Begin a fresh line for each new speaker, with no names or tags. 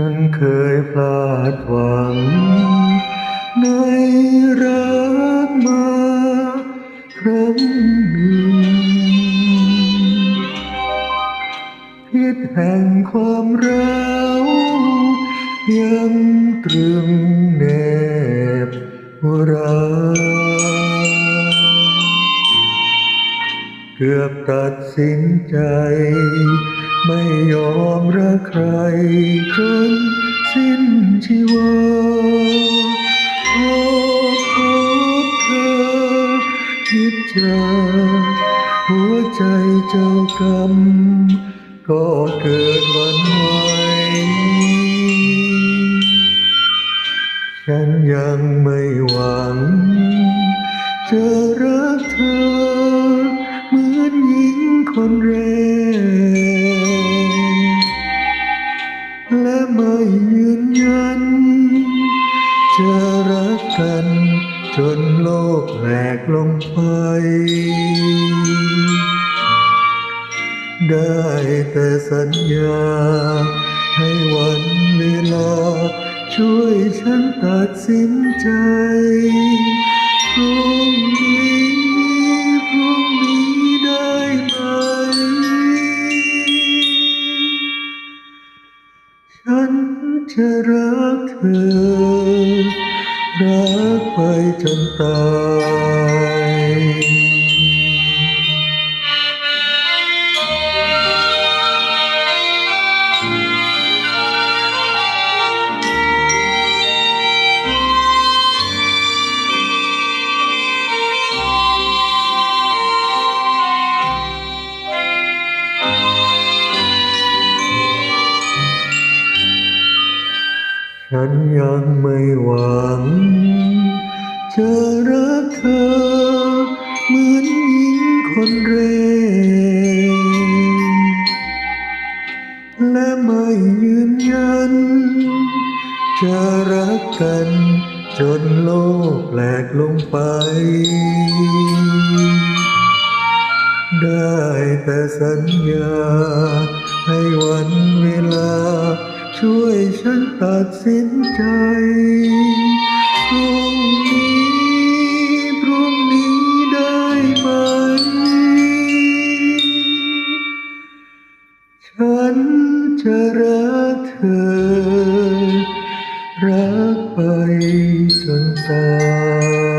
ฉันเคยพลาดหวัง ในรักมาครั้งหนึ่งพิษแห่งความร้าวยังตรึงแนบหัวเราเกือบตัดสินใจ ไม่ยอมรักใครจนสิ้นชีวาพอพบเธอคิดจะหัวใจเจ้ากรรมก็เกิดหวันไหวฉันยังไม่หวังจะรักเธอเหมือนหญิงคนแรก กกัน จนโลกแหลกลงไป ได้แต่สัญญา ให้วันเวลา ช่วยฉันตัดสินใจพรุ่งนี้พรุ่งนี้ได้ไหม ฉันจะรักเธอ รักไปจนตาย ฉันยังไม่หวัง จะรักเธอ เหมือนหญิงคนแรกและไม่ยืนยัน จะรักกันจนโลกแหลกลงไป ได้แต่สัญญาให้วันเวลา ช่วยฉันตัดสินใจพรุ่งนี้พรุ่งนี้ได้ไหม ฉันจะรักเธอ รักไปจนตาย